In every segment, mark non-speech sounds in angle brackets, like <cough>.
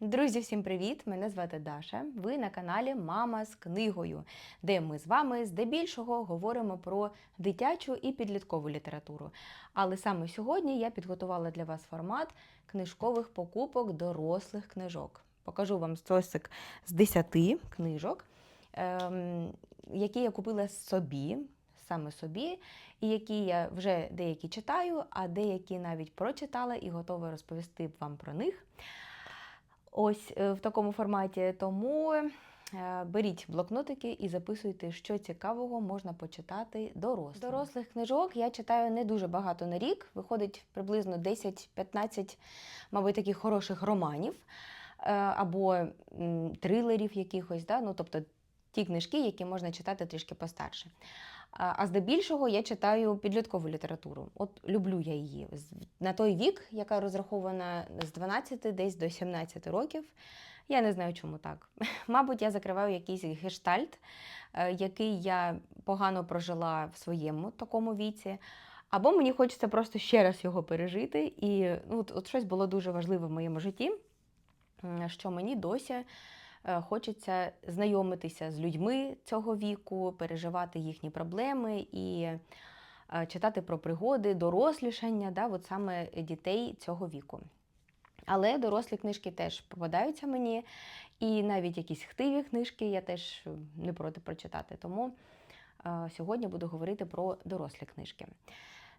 Друзі, всім привіт! Мене звати Даша. Ви на каналі Мама з книгою, де ми з вами здебільшого говоримо про дитячу і підліткову літературу. Але саме сьогодні я підготувала для вас формат книжкових покупок дорослих книжок. Покажу вам стосик з 10 книжок, ем, які я купила собі, саме собі, і які я вже деякі читаю, а деякі навіть прочитала і готова розповісти вам про них. Ось е, в такому форматі. Тому е, беріть блокнотики і записуйте, що цікавого можна почитати дорослим. Дорослих книжок я читаю не дуже багато на рік. Виходить приблизно 10-15, мабуть, таких хороших романів е, або трилерів якихось. Да? Ну, тобто ті книжки, які можна читати трішки постарше. А здебільшого я читаю підліткову літературу. От люблю я її. На той вік, яка розрахована з 12 десь до 17 років. Я не знаю, чому так. <laughs> Мабуть, я закриваю якийсь гештальт, е, який я погано прожила в своєму такому віці. Або мені хочеться просто ще раз його пережити. І ну, от, от щось було дуже важливе в моєму житті, що мені досі хочеться знайомитися з людьми цього віку, переживати їхні проблеми і е, читати про пригоди, дорослішання, да, от саме дітей цього віку. Але дорослі книжки теж попадаються мені, і навіть якісь хтиві книжки я теж е, не проти прочитати. Тому е, сьогодні буду говорити про дорослі книжки.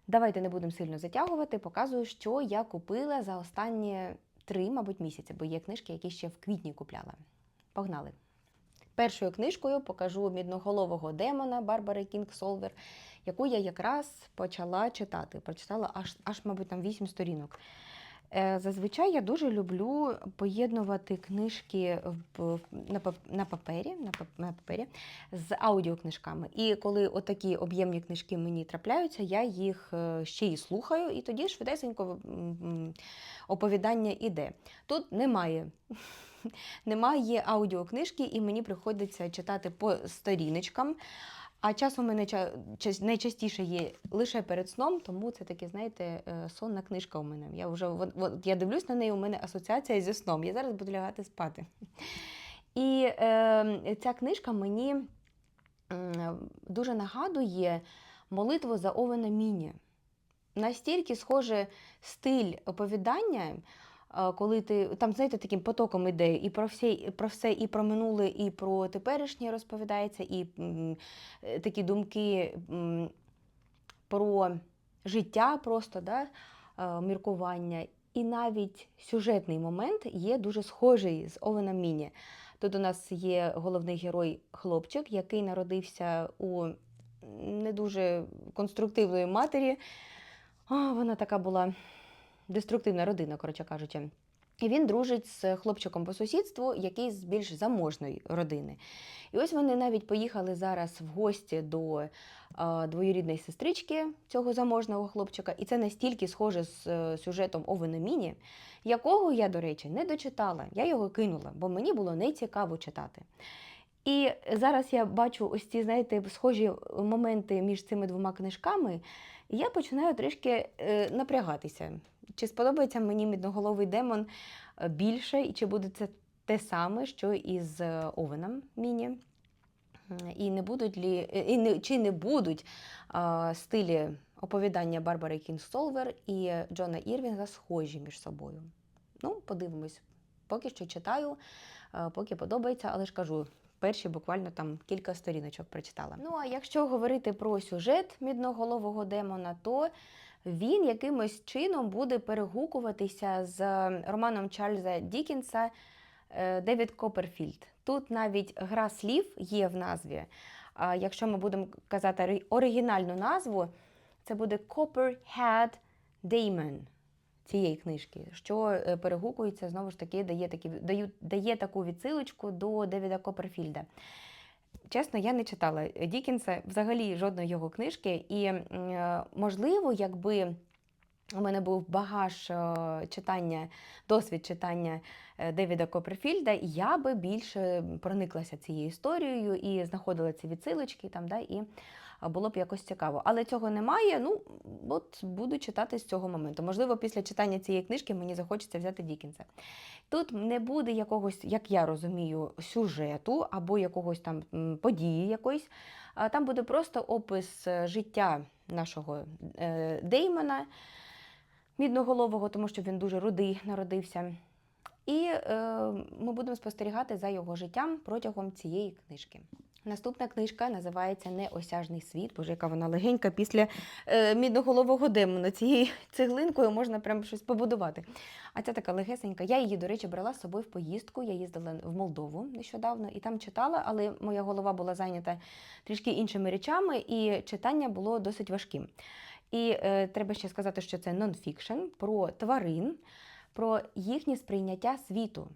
Давайте не будемо сильно затягувати, показую, що я купила за останні три, мабуть, місяці, бо є книжки, які ще в квітні купляла. Погнали! Першою книжкою покажу мідноголового демона Барбари Кінг Солвер, яку я якраз почала читати. Прочитала аж, аж мабуть, там 8 сторінок. Е, Зазвичай я дуже люблю поєднувати книжки на папері, на папері з аудіокнижками. І коли отакі об'ємні книжки мені трапляються, я їх е, ще й слухаю, і тоді швидесенько оповідання іде. Тут немає. Немає аудіокнижки, і мені приходиться читати по сторіночкам. А часу у мене найчастіше є лише перед сном, тому це таке, знаєте, е, сонна книжка у мене. Я вже от, я дивлюсь на неї, у мене асоціація зі сном. Я зараз буду лягати спати. І е, ця книжка мені дуже нагадує молитву за Овена Міні. Настільки схоже стиль оповідання, коли ти там, знаєте, таким потоком іде і про все, і про все, і про минуле, і про теперішнє розповідається, і е, такі думки про життя, просто да, міркування. І навіть сюжетний момент є дуже схожий з Овеном Міні. Тут у нас є головний герой хлопчик, який народився у не дуже конструктивної матері. А, вона така була деструктивна родина, коротше кажучи. І він дружить з хлопчиком по сусідству, який з більш заможної родини. І ось вони навіть поїхали зараз в гості до е, двоюрідної сестрички цього заможного хлопчика. І це настільки схоже з е, сюжетом Овена Міні, якого я, до речі, не дочитала. Я його кинула, бо мені було нецікаво читати. І зараз я бачу ось ці, знаєте, схожі моменти між цими двома книжками, і я починаю трішки е, напрягатися. Чи сподобається мені мідноголовий демон більше, і чи буде це те саме, що і з е, Овеном Міні? І не будуть лі, і не, чи не будуть е, стилі оповідання Барбари Кінг-Солвер і Джона Ірвінга схожі між собою? Ну, подивимось. Поки що читаю, поки подобається, але ж кажу, перші буквально там кілька сторіночок прочитала. Ну а якщо говорити про сюжет мідноголового демона, то він якимось чином буде перегукуватися з романом Чарльза Дікінса е, Девід Копперфільд. Тут навіть гра слів є в назві. А якщо ми будемо казати оригінальну назву, це буде Copperhead Damon цієї книжки, що е, перегукується знову ж таки, дає, такі, даю, дає таку відсилочку до Девіда Копперфільда. Чесно, я не читала Дікінса, взагалі жодної його книжки, і е, можливо, якби у мене був багаж е, читання, досвід читання е, Девіда Копперфільда, я би більше прониклася цією історією і знаходила ці відсилочки там, да, і було б якось цікаво. Але цього немає. Ну, от буду читати з цього моменту. Можливо, після читання цієї книжки мені захочеться взяти Дікінса. Тут не буде якогось, як я розумію, сюжету або якогось там події якоїсь. А Там буде просто опис е, життя нашого е, Деймона мідноголового, тому що він дуже рудий народився. І е, ми будемо спостерігати за його життям протягом цієї книжки. Наступна книжка називається Неосяжний світ. Боже, яка вона легенька після е, мідноголового демона. Цією <laughs> цеглинкою можна прям щось побудувати. А ця така легесенька. Я її, до речі, брала з собою в поїздку. Я їздила в Молдову нещодавно і там читала, але моя голова була зайнята трішки іншими речами, і читання було досить важким. І е, треба ще сказати, що це нонфікшн про тварин, про їхнє сприйняття світу.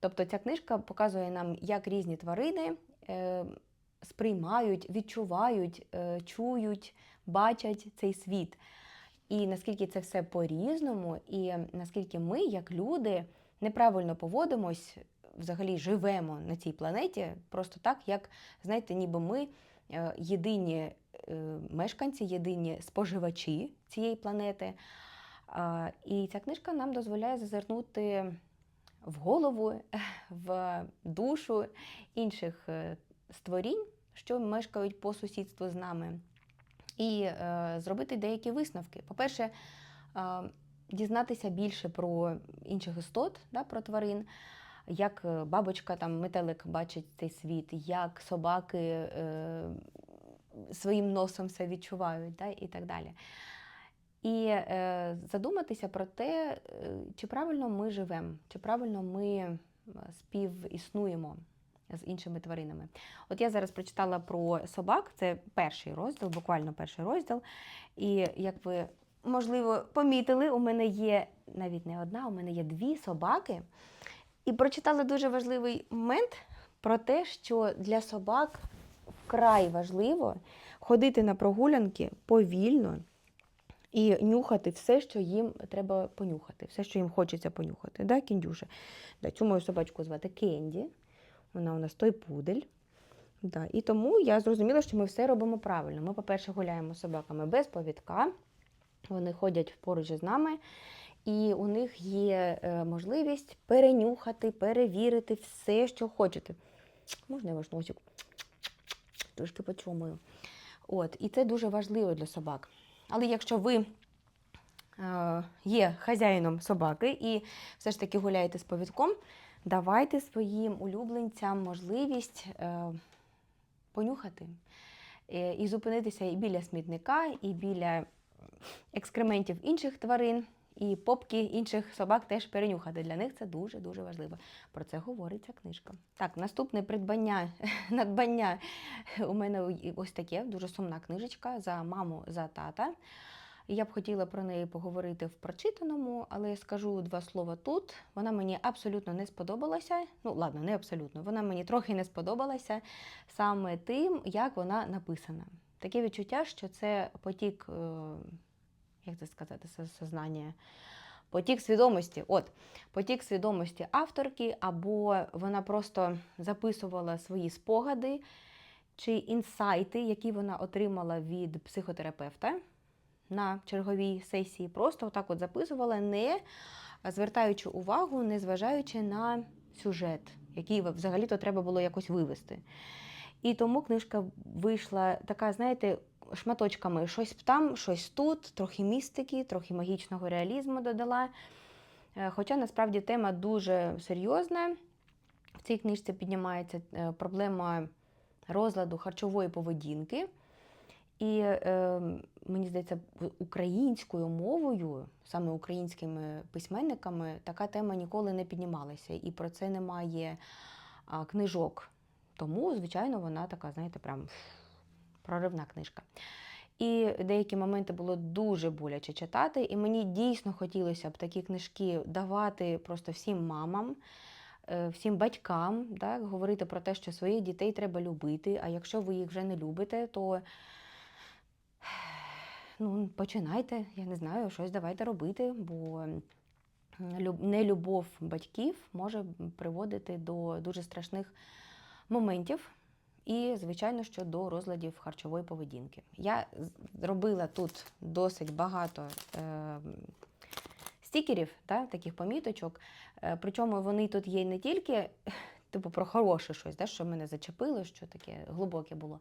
Тобто ця книжка показує нам, як різні тварини сприймають, відчувають, е, чують, бачать цей світ. І наскільки це все по-різному, і наскільки ми, як люди, неправильно поводимось, взагалі живемо на цій планеті, просто так, як, знаєте, ніби ми е, єдині е, мешканці, єдині споживачі цієї планети. І ця книжка нам дозволяє зазирнути в голову, в душу інших е, створінь, що мешкають по сусідству з нами, і е, зробити деякі висновки. По-перше, е, дізнатися більше про інших істот, да, про тварин, як бабочка, там, метелик бачить цей світ, як собаки е, своїм носом все відчувають да, і так далі. І е, задуматися про те, е, чи правильно ми живемо, чи правильно ми е, співіснуємо з іншими тваринами. От я зараз прочитала про собак, це перший розділ, буквально перший розділ. І як ви, можливо, помітили, у мене є навіть не одна, у мене є дві собаки. І прочитала дуже важливий момент про те, що для собак вкрай важливо ходити на прогулянки повільно і нюхати все, що їм треба понюхати, все, що їм хочеться понюхати. Да, Кіндюша? Да, цю мою собачку звати Кенді. Вона у нас той пудель. Да. І тому я зрозуміла, що ми все робимо правильно. Ми, по-перше, гуляємо з собаками без повідка. Вони ходять поруч з нами, і у них є е, можливість перенюхати, перевірити все, що хочете. Можна я ваш носик? Трошки почомую. От, і це дуже важливо для собак. Але якщо ви е, є хазяїном собаки і все ж таки гуляєте з повідком, давайте своїм улюбленцям можливість е, понюхати е, і зупинитися і біля смітника, і біля екскрементів інших тварин, і попки інших собак теж перенюхати. Для них це дуже-дуже важливо. Про це говорить ця книжка. Так, наступне придбання, <laughs> надбання у мене ось таке, дуже сумна книжечка за маму, за тата. Я б хотіла про неї поговорити в прочитаному, але я скажу два слова тут. Вона мені абсолютно не сподобалася. Ну, ладно, не абсолютно. Вона мені трохи не сподобалася саме тим, як вона написана. Таке відчуття, що це потік, е, як це сказати, сознання. Потік свідомості. От, потік свідомості авторки, або вона просто записувала свої спогади чи інсайти, які вона отримала від психотерапевта на черговій сесії. Просто отак от записувала, не звертаючи увагу, не зважаючи на сюжет, який взагалі-то треба було якось вивести. І тому книжка вийшла така, знаєте, шматочками щось там, щось тут, трохи містики, трохи магічного реалізму додала. Е, Хоча насправді тема дуже серйозна. В цій книжці піднімається е, проблема розладу харчової поведінки. І е, мені здається, українською мовою, саме українськими письменниками, така тема ніколи не піднімалася, і про це немає книжок. Тому, звичайно, вона така, знаєте, прям проривна книжка. І деякі моменти було дуже боляче читати, і мені дійсно хотілося б такі книжки давати просто всім мамам, е, всім батькам, так, говорити про те, що своїх дітей треба любити. А якщо ви їх вже не любите, то ну, починайте, я не знаю, щось давайте робити, бо нелюбов батьків може приводити до дуже страшних моментів. І, звичайно, що до розладів харчової поведінки. Я робила тут досить багато е, стікерів, та, таких поміточок. Е, причому вони тут є не тільки <laughs> типу, про хороше щось, да, що мене зачепило, що таке глибоке було,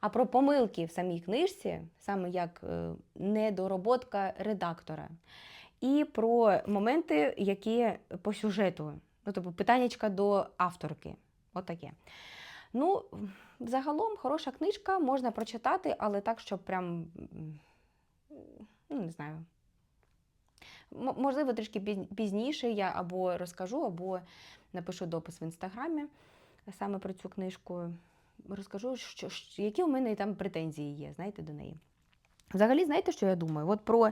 а про помилки в самій книжці, саме як е, недороботка редактора, і про моменти, які по сюжету, ну, тобто питаннячка до авторки. Отаке. Ну, загалом хороша книжка, можна прочитати, але так, щоб прям, ну, не знаю. Можливо, трішки пізніше я або розкажу, або напишу допис в інстаграмі саме про цю книжку. Розкажу, що, які у мене там претензії є, знаєте, до неї. Взагалі, знаєте, що я думаю? От про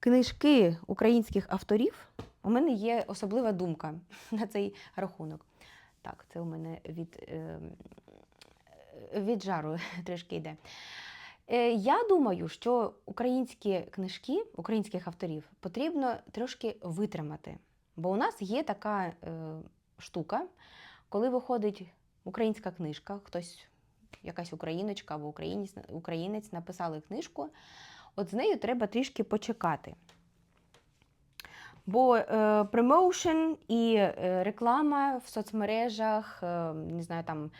книжки українських авторів у мене є особлива думка <laughs> на цей рахунок. Так, це у мене від, е, від жару <laughs> трішки йде. Е, Я думаю, що українські книжки українських авторів потрібно трошки витримати. Бо у нас є така е, штука, коли виходить українська книжка, хтось, якась україночка або українець, українець написали книжку, от з нею треба трішки почекати. Бо е, промоушен і е, реклама в соцмережах, е, не знаю, там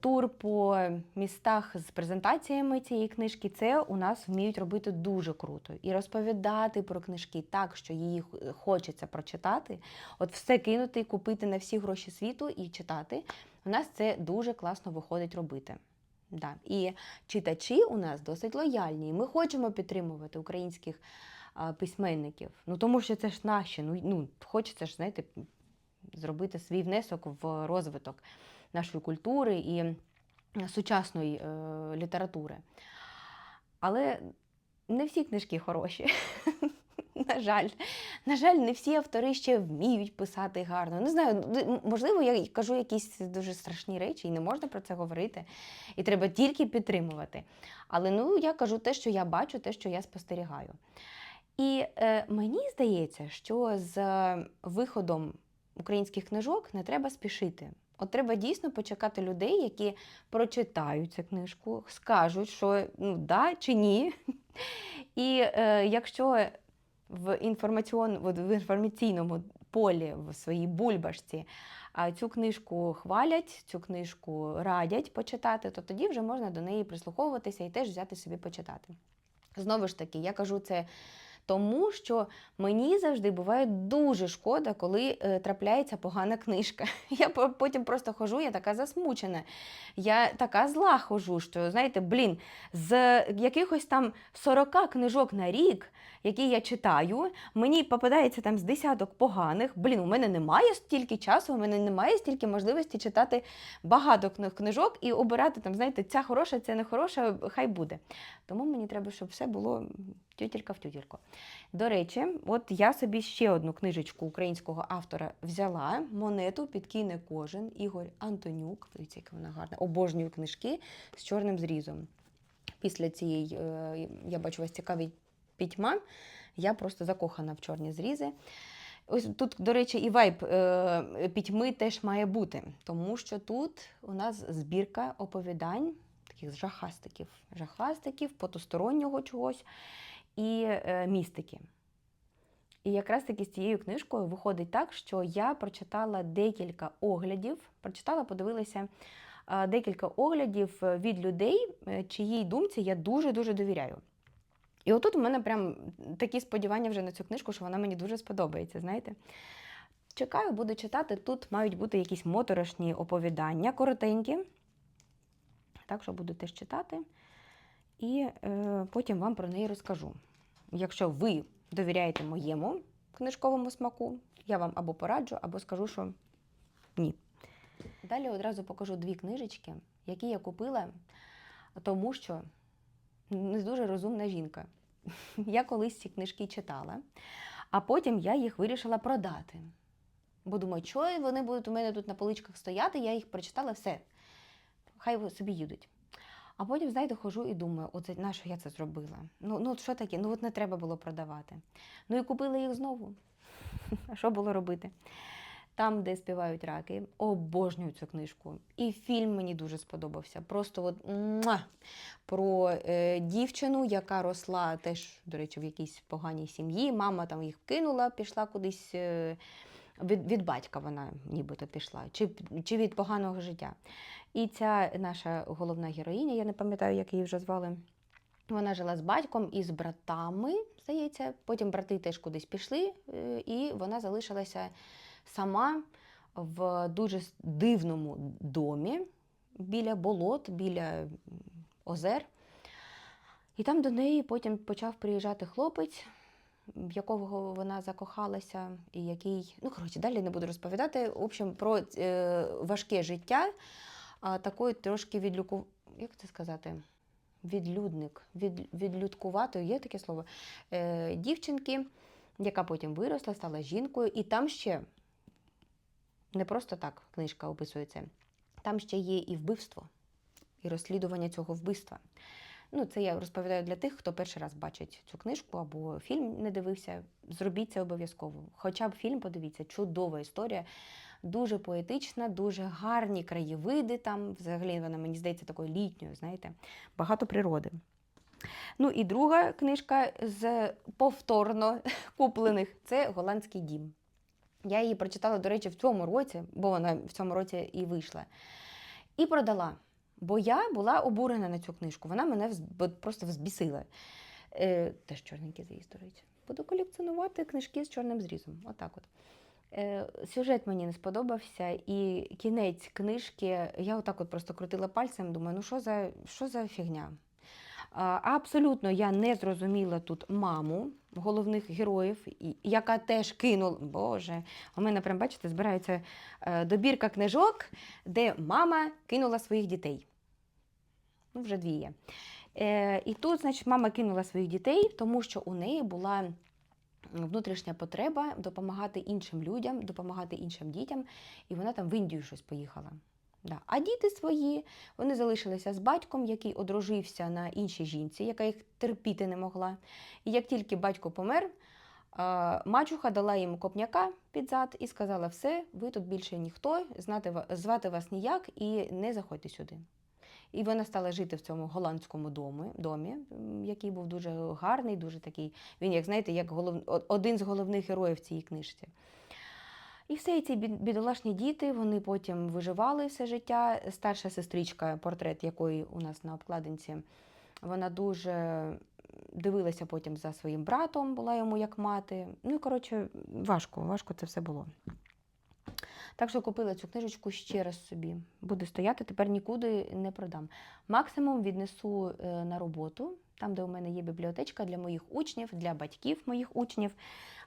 тур по містах з презентаціями цієї книжки, це у нас вміють робити дуже круто. І розповідати про книжки так, що її хочеться прочитати, от все кинути, купити на всі гроші світу і читати. У нас це дуже класно виходить робити. Да. І читачі у нас досить лояльні. Ми хочемо підтримувати українських письменників. Ну тому що це ж наші. Ну, ну хочеться ж, знаєте, зробити свій внесок в розвиток нашої культури і сучасної е, літератури. Але не всі книжки хороші. <laughs> На жаль, на жаль, не всі автори ще вміють писати гарно. Не знаю, можливо, я кажу якісь дуже страшні речі, і не можна про це говорити. І треба тільки підтримувати. Але ну, я кажу те, що я бачу, те, що я спостерігаю. І е, мені здається, що з виходом українських книжок не треба спішити. От треба дійсно почекати людей, які прочитають цю книжку, скажуть, що ну да чи ні. І е, якщо в, інформаціон, в інформаційному полі, в своїй бульбашці, цю книжку хвалять, цю книжку радять почитати, то тоді вже можна до неї прислуховуватися і теж взяти собі почитати. Знову ж таки, я кажу це тому, що мені завжди буває дуже шкода, коли е, трапляється погана книжка. <laughs> Я потім просто хожу, я така засмучена. Я така зла хожу, що знаєте, блін, з якихось там 40 книжок на рік, які я читаю, мені попадається там з десяток поганих. Блін, у мене немає стільки часу, у мене немає стільки можливості читати багато кни- книжок і обирати там, знаєте, ця хороша, ця не хороша, хай буде. Тому мені треба, щоб все було тютілька в тютільку. До речі, от я собі ще одну книжечку українського автора взяла. Монету підкине кожен Ігор Антонюк. Дивіться, яка вона гарна. Обожнюю книжки з чорним зрізом. Після цієї, е, я бачу, вас цікавить пітьма. Я просто закохана в чорні зрізи. Ось тут, до речі, і вайб е, пітьми теж має бути, тому що тут у нас збірка оповідань, таких жахастиків, жахастиків, потустороннього чогось і е, містики. І якраз таки з цією книжкою виходить так, що я прочитала декілька оглядів, прочитала, подивилася е, декілька оглядів е, від людей, чиїй думці я дуже-дуже довіряю. І отут у мене прям такі сподівання вже на цю книжку, що вона мені дуже сподобається, знаєте. Чекаю, буду читати. Тут мають бути якісь моторошні оповідання, коротенькі. Так що буду теж читати. І е, потім вам про неї розкажу. Якщо ви довіряєте моєму книжковому смаку, я вам або пораджу, або скажу, що ні. Далі одразу покажу дві книжечки, які я купила, тому що не дуже розумна жінка. <laughs> Я колись ці книжки читала, а потім я їх вирішила продати. Бо думаю, що вони будуть у мене тут на поличках стояти, я їх прочитала, все. Хай собі їдуть. А потім, знаєте, хожу і думаю, оце на що я це зробила? Ну, ну що таке? Ну от не треба було продавати. Ну і купила їх знову. <laughs> Що було робити? там, де співають раки. Обожнюю цю книжку. І фільм мені дуже сподобався. Просто от муа! про е, дівчину, яка росла теж, до речі, в якійсь поганій сім'ї. Мама там їх кинула, пішла кудись. Е, від, від батька вона нібито пішла, чи, чи від поганого життя. І ця наша головна героїня, я не пам'ятаю, як її вже звали. Вона жила з батьком і з братами, здається. Потім брати теж кудись пішли, е, і вона залишилася сама в дуже дивному домі біля болот, біля озер. І там до неї потім почав приїжджати хлопець, в якого вона закохалася, і який, ну коротше, далі не буду розповідати. В общем, про е, важке життя, а, такої трошки відлюку... як це сказати? Відлюдник, від, відлюдкуватої, є таке слово, е, дівчинки, яка потім виросла, стала жінкою, і там ще не просто так книжка описується, там ще є і вбивство, і розслідування цього вбивства. Ну, це я розповідаю для тих, хто перший раз бачить цю книжку або фільм не дивився. Зробіть це обов'язково. Хоча б фільм подивіться, чудова історія, дуже поетична, дуже гарні краєвиди там. Взагалі вона мені здається такою літньою, знаєте, багато природи. Ну і друга книжка з повторно <laughs> куплених це Голландський дім. Я її прочитала, до речі, в цьому році, бо вона в цьому році і вийшла. І продала. Бо я була обурена на цю книжку. Вона мене просто взбісила. Е, теж чорненький заїзд, до речі. Буду колекціонувати книжки з чорним зрізом. Отак от. Е, сюжет мені не сподобався, і кінець книжки, я отак от просто крутила пальцем, думаю, ну що за, що за фігня? А, Абсолютно я не зрозуміла тут маму головних героїв, яка теж кинула. Боже, у мене прям, бачите, збирається е, добірка книжок, де мама кинула своїх дітей. Ну, вже дві є. Е, і тут, значить, мама кинула своїх дітей, тому що у неї була внутрішня потреба допомагати іншим людям, допомагати іншим дітям, і вона там в Індію щось поїхала. Да. А діти свої вони залишилися з батьком, який одружився на іншій жінці, яка їх терпіти не могла. І як тільки батько помер, мачуха дала їм копняка під зад і сказала: все, ви тут більше ніхто, знати, звати вас ніяк і не заходьте сюди. І вона стала жити в цьому голландському домі, домі, який був дуже гарний, дуже такий. Він, як знаєте, як голов... один з головних героїв цій книжці. І все і ці бідолашні діти, вони потім виживали все життя. Старша сестричка, портрет якої у нас на обкладинці, вона дуже дивилася потім за своїм братом, була йому як мати. Ну, коротше, важко, важко це все було. Так що купила цю книжечку ще раз собі. Буде стояти, тепер нікуди не продам. Максимум віднесу е, на роботу, там, де у мене є бібліотечка для моїх учнів, для батьків моїх учнів.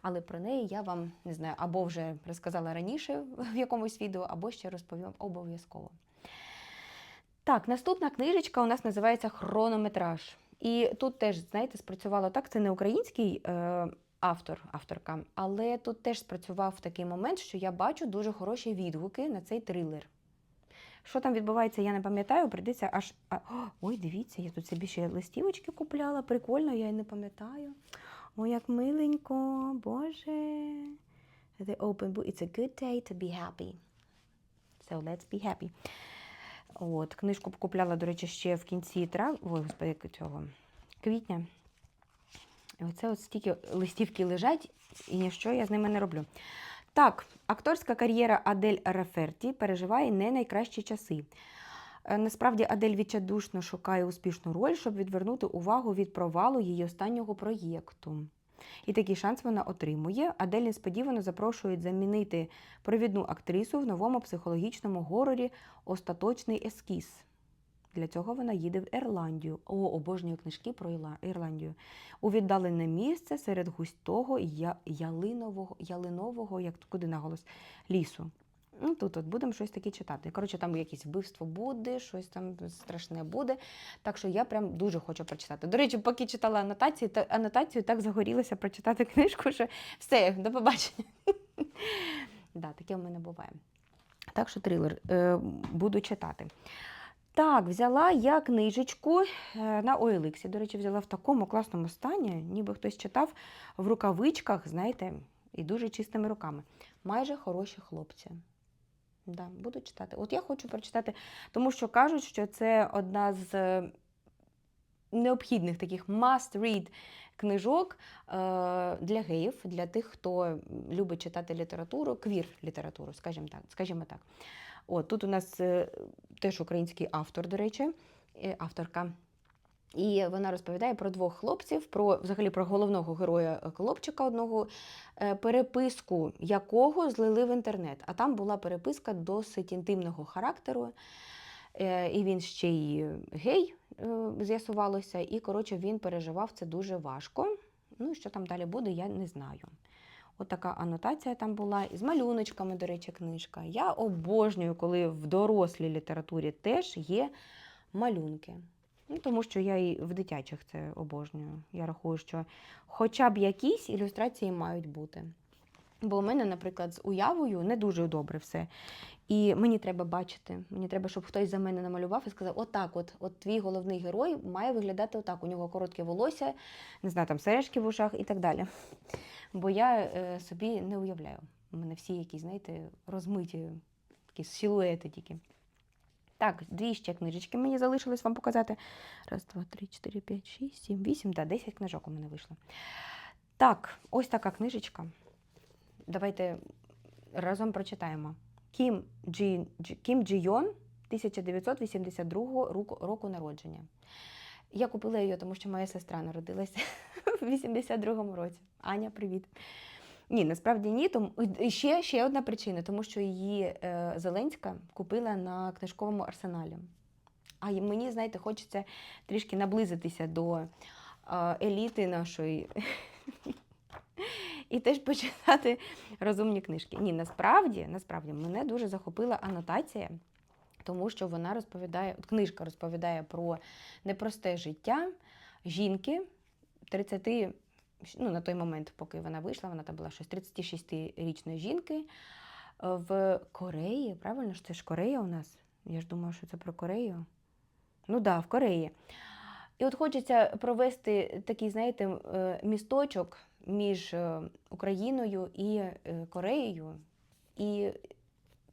Але про неї я вам не знаю, або вже розказала раніше в якомусь відео, або ще розповім обов'язково. Так, наступна книжечка у нас називається Хронометраж. І тут теж, знаєте, спрацювало так, це не український е, автор, авторка, але тут теж спрацював такий момент, що я бачу дуже хороші відгуки на цей трилер. Що там відбувається, я не пам'ятаю, прийдеться аж. А, ой, дивіться, я тут собі ще листівочки купляла, прикольно, я й не пам'ятаю. Ой, як миленько, Боже. The open book. It's a good day to be happy. So let's be happy. От, книжку купляла, до речі, ще в кінці трав... Ой, господи, цього квітня. Оце от стільки листівки лежать, і ніщо я з ними не роблю. Так, акторська кар'єра Адель Реферті переживає не найкращі часи. Е, Насправді Адель відчайдушно шукає успішну роль, щоб відвернути увагу від провалу її останнього проєкту. І такий шанс вона отримує. Адель несподівано запрошують замінити провідну актрису в новому психологічному горорі Остаточний ескіз. Для цього вона їде в Ірландію. О, обожнюю книжки про Ірландію. У віддалене місце серед густого ялинового, ялинового, як куди наголос, лісу. Ну, тут от будемо щось таке читати. Коротше, там якесь вбивство буде, щось там страшне буде. Так що я прям дуже хочу прочитати. До речі, поки читала анотації, та анотацію так загорілася прочитати книжку, що все, до побачення. <laughs> да, таке в мене буває. Так що трилер е, буду читати. Так, взяла я книжечку е, на OLX. До речі, взяла в такому класному стані, ніби хтось читав в рукавичках, знаєте, і дуже чистими руками. Майже хороші хлопці. Да, буду читати. От я хочу прочитати, тому що кажуть, що це одна з е, необхідних таких must-read книжок е, для геїв, для тих, хто любить читати літературу, квір літературу, скажімо так. Скажімо так. От, тут у нас е, теж український автор, до речі, е, авторка. І вона розповідає про двох хлопців, про взагалі про головного героя е, хлопчика одного, переписку якого злили в інтернет. А там була переписка досить інтимного характеру. І він ще й гей, з'ясувалося, і коротше він переживав це дуже важко. Ну, що там далі буде, я не знаю. От така анотація там була. І з малюночками, до речі, книжка. Я обожнюю, коли в дорослій літературі теж є малюнки. Ну, тому що я і в дитячих це обожнюю. Я рахую, що хоча б якісь ілюстрації мають бути. Бо у мене, наприклад, з уявою не дуже добре все. І мені треба бачити. Мені треба, щоб хтось за мене намалював і сказав: отак, от, от твій головний герой має виглядати отак. У нього коротке волосся, не знаю, там сережки в ушах і так далі. Бо я е, собі не уявляю. У мене всі якісь, знаєте, розмиті такі силуети тільки. Так, дві ще книжечки мені залишилось вам показати. Раз, два, три, чотири, п'ять, шість, сім, вісім. Да, десять книжок у мене вийшло. Так, ось така книжечка. Давайте разом прочитаємо. Кім Джі, Кім Джі Йон, 1982 року, року народження. Я купила її, тому що моя сестра народилася <laughs> в 82-му році. Аня, привіт. Ні, насправді ні. Тому ще, ще одна причина, тому що її е, Зеленська купила на книжковому арсеналі. А мені, знаєте, хочеться трішки наблизитися до е, еліти нашої. І теж почитати розумні книжки. Ні, насправді, насправді мене дуже захопила анотація, тому що вона розповідає, книжка розповідає про непросте життя жінки 30, ну на той момент, поки вона вийшла, вона там була щось 36-річної жінки е, в Кореї. Правильно ж це ж Корея у нас? Я ж думаю, що це про Корею. Ну так, да, в Кореї. І от хочеться провести такий, знаєте, е, місточок між е, Україною і е, Кореєю і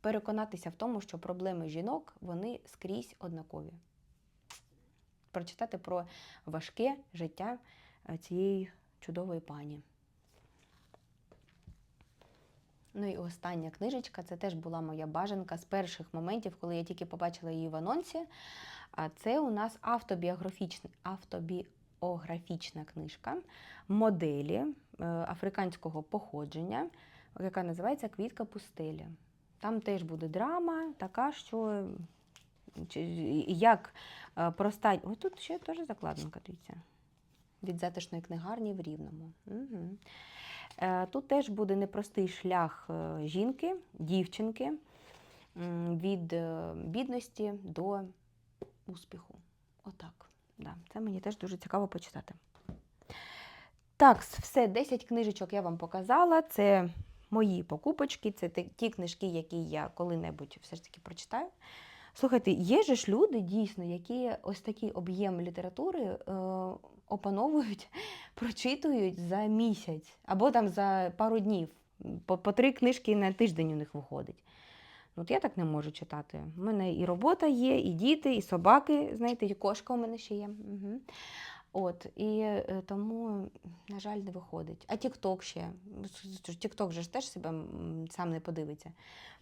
переконатися в тому, що проблеми жінок вони скрізь однакові. Прочитати про важке життя е, цієї чудової пані. Ну і остання книжечка це теж була моя бажанка з перших моментів, коли я тільки побачила її в анонсі. А це у нас автобіографічна, автобіографічна книжка моделі е, африканського походження, яка називається Квітка пустелі. Там теж буде драма, така, що як е, проста. Ось тут ще теж закладинка, дивіться. Від затишної книгарні в Рівному. Угу. Тут теж буде непростий шлях жінки, дівчинки від бідності до успіху. Отак. Да. Це мені теж дуже цікаво почитати. Так, все, 10 книжечок я вам показала. Це мої покупочки, це ті- книжки, які я коли-небудь все ж таки прочитаю. Слухайте, є же ж люди дійсно, які ось такий об'єм літератури е, опановують, <laughs> прочитують за місяць або там за пару днів. По, по три книжки на тиждень у них виходить. От я так не можу читати. У мене і робота є, і діти, і собаки, знаєте, і кошка у мене ще є. Угу. От, і е, тому, на жаль, не виходить. А Тік-Ток ще. Тік-Ток же ж теж себе сам не подивиться.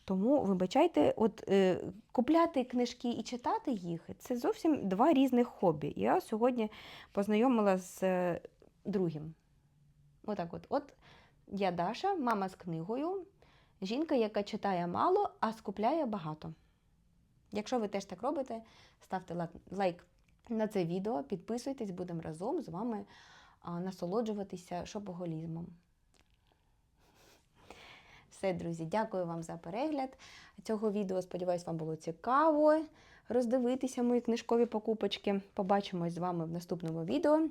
Тому, вибачайте, от е, купляти книжки і читати їх це зовсім два різних хобі. Я сьогодні познайомила з е, другим. Отак от. От я Даша, мама з книгою, жінка, яка читає мало, а скупляє багато. Якщо ви теж так робите, ставте лайк- на це відео, підписуйтесь, будемо разом з вами насолоджуватися шопоголізмом. Все, друзі, дякую вам за перегляд цього відео. Сподіваюсь, вам було цікаво роздивитися мої книжкові покупочки. Побачимось з вами в наступному відео.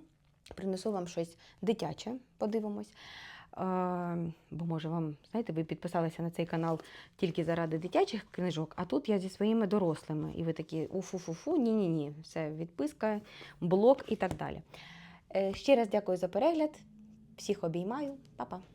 Принесу вам щось дитяче, подивимось. Е, бо може вам, знаєте, ви підписалися на цей канал тільки заради дитячих книжок, а тут я зі своїми дорослими. І ви такі уфу-фу-фу, ні-ні-ні, все, відписка, блок і так далі. Е, ще раз дякую за перегляд. Всіх обіймаю, Па-па.